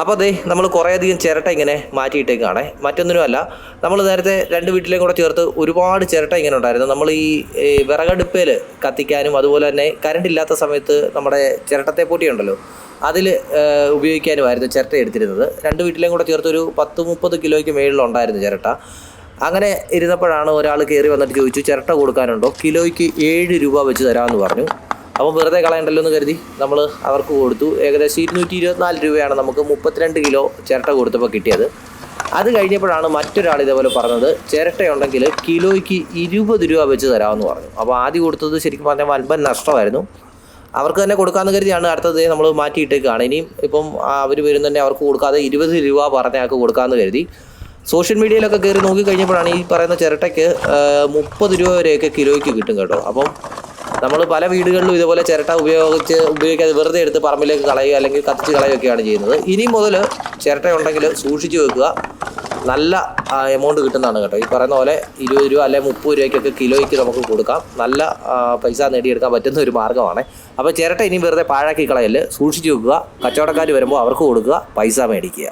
അപ്പോൾ അതേ നമ്മൾ കുറേയധികം ചിരട്ട ഇങ്ങനെ മാറ്റിയിട്ടേക്കാണ്. മറ്റൊന്നിനുമല്ല നമ്മൾ നേരത്തെ രണ്ട് വീട്ടിലേയും കൂടെ ചേർത്ത് ഒരുപാട് ചിരട്ട ഇങ്ങനെ ഉണ്ടായിരുന്നു. നമ്മൾ ഈ വിറകടുപ്പയിൽ കത്തിക്കാനും അതുപോലെ തന്നെ കറണ്ട് ഇല്ലാത്ത സമയത്ത് നമ്മുടെ ചിരട്ടത്തെ പൊട്ടിയുണ്ടല്ലോ അതിൽ ഉപയോഗിക്കാനുമായിരുന്നു ചിരട്ട എടുത്തിരുന്നത്. രണ്ട് വീട്ടിലേയും കൂടെ ചേർത്ത് ഒരു പത്ത് മുപ്പത് കിലോയ്ക്ക് മേളിലുണ്ടായിരുന്നു ചിരട്ട. അങ്ങനെ ഇരുന്നപ്പോഴാണ് ഒരാൾ കയറി വന്നിട്ട് ചോദിച്ചു ചിരട്ട കൊടുക്കാനുണ്ടോ? കിലോയ്ക്ക് ഏഴ് രൂപ വെച്ച് തരാമെന്ന് പറഞ്ഞു. അപ്പം വെറുതെ കളയണ്ടല്ലോ എന്ന് കരുതി നമ്മൾ അവർക്ക് കൊടുത്തു. ഏകദേശം ഇരുന്നൂറ്റി ഇരുപത്തിനാല് രൂപയാണ് നമുക്ക് മുപ്പത്തിരണ്ട് കിലോ ചിരട്ട കൊടുത്തപ്പോൾ കിട്ടിയത്. അത് കഴിഞ്ഞപ്പോഴാണ് മറ്റൊരാൾ ഇതേപോലെ പറഞ്ഞത് ചിരട്ടയുണ്ടെങ്കിൽ കിലോയ്ക്ക് ഇരുപത് രൂപ വെച്ച് തരാമെന്ന് പറഞ്ഞു. അപ്പോൾ ആദ്യം കൊടുത്തത് ശരിക്കും പറഞ്ഞാൽ വൻപൻ നഷ്ടമായിരുന്നു. അവർക്ക് തന്നെ കൊടുക്കാമെന്ന് കരുതിയാണ് അടുത്തത് നമ്മൾ മാറ്റിയിട്ടേക്കാണ്. ഇനിയും ഇപ്പം അവർ തന്നെ അവർക്ക് കൊടുക്കാതെ ഇരുപത് രൂപ പറഞ്ഞ ആൾക്ക് കൊടുക്കാമെന്ന് കരുതി. സോഷ്യൽ മീഡിയയിലൊക്കെ കയറി നോക്കി കഴിഞ്ഞപ്പോഴാണ് ഈ പറയുന്ന ചിരട്ടയ്ക്ക് മുപ്പത് രൂപ വരെയൊക്കെ കിലോയ്ക്ക് കിട്ടും കേട്ടോ. അപ്പം നമ്മൾ പല വീടുകളിലും ഇതുപോലെ ചിരട്ട ഉപയോഗിച്ച് ഉപയോഗിക്കാതെ വെറുതെ എടുത്ത് പറമ്പിലേക്ക് കളയുക അല്ലെങ്കിൽ കത്തിച്ച് കളയുകയൊക്കെയാണ് ചെയ്യുന്നത്. ഇനി മുതൽ ചിരട്ട ഉണ്ടെങ്കിൽ സൂക്ഷിച്ച് വെക്കുക. നല്ല എമൗണ്ട് കിട്ടുന്നതാണ് കേട്ടോ. ഈ പറയുന്ന പോലെ ഇരുപത് രൂപ അല്ലെങ്കിൽ മുപ്പത് രൂപയ്ക്കൊക്കെ കിലോയ്ക്ക് നമുക്ക് കൊടുക്കാം. നല്ല പൈസ നേടിയെടുക്കാൻ പറ്റുന്ന ഒരു മാർഗമാണ്. അപ്പോൾ ചിരട്ട ഇനി വെറുതെ പാഴാക്കി കളയൽ. സൂക്ഷിച്ച് വെക്കുക. കച്ചവടക്കാർ വരുമ്പോൾ അവർക്ക് കൊടുക്കുക. പൈസ മേടിക്കുക.